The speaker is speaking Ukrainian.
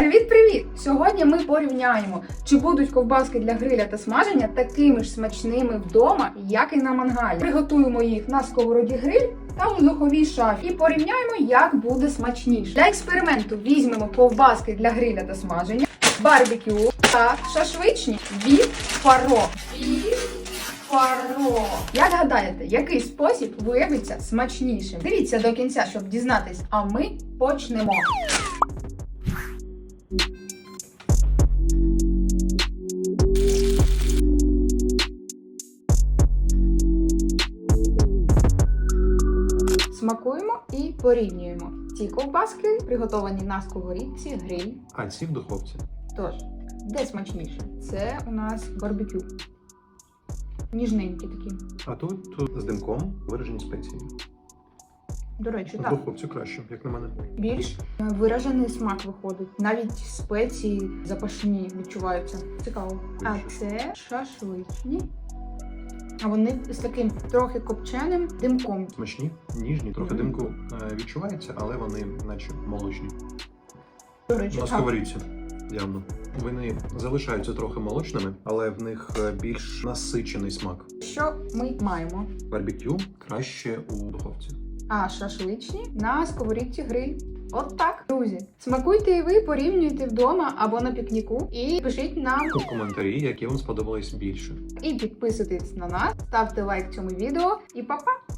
Привіт-привіт! Сьогодні ми порівняємо, чи будуть ковбаски для гриля та смаження такими ж смачними вдома, як і на мангалі. Приготуємо їх на сковороді гриль та у духовій шафі і порівняємо, як буде смачніше. Для експерименту візьмемо ковбаски для гриля та смаження, барбекю та шашличні від фаро. Фаро. Як гадаєте, який спосіб виявиться смачнішим? Дивіться до кінця, щоб дізнатись. А ми почнемо. Смакуємо і порівнюємо. Ці ковбаски приготовані на сковорідці, гриль. А ці в духовці. Тож, де смачніше? Це у нас барбекю. Ніжненькі такі. А тут тут з димком виражені спеції. До речі, В так. духовці краще, як на мене. Більш виражений смак виходить. Навіть спеції запашні відчуваються. Цікаво. А це шашличні. А вони з таким трохи копченим димком. Смачні, ніжні, трохи Мгм. димку е, відчувається, але вони наче молочні. До речі, На сковорідці, явно. Вони залишаються трохи молочними, але в них е, більш насичений смак. Що ми маємо? Барбекю краще у духовці. А шашличні на сковорідці гриль. От так, друзі. Смакуйте і ви, порівнюйте вдома або на пікніку. І пишіть нам У коментарі, які вам сподобались більше. і підписуйтесь на нас, ставте лайк цьому відео і па-па!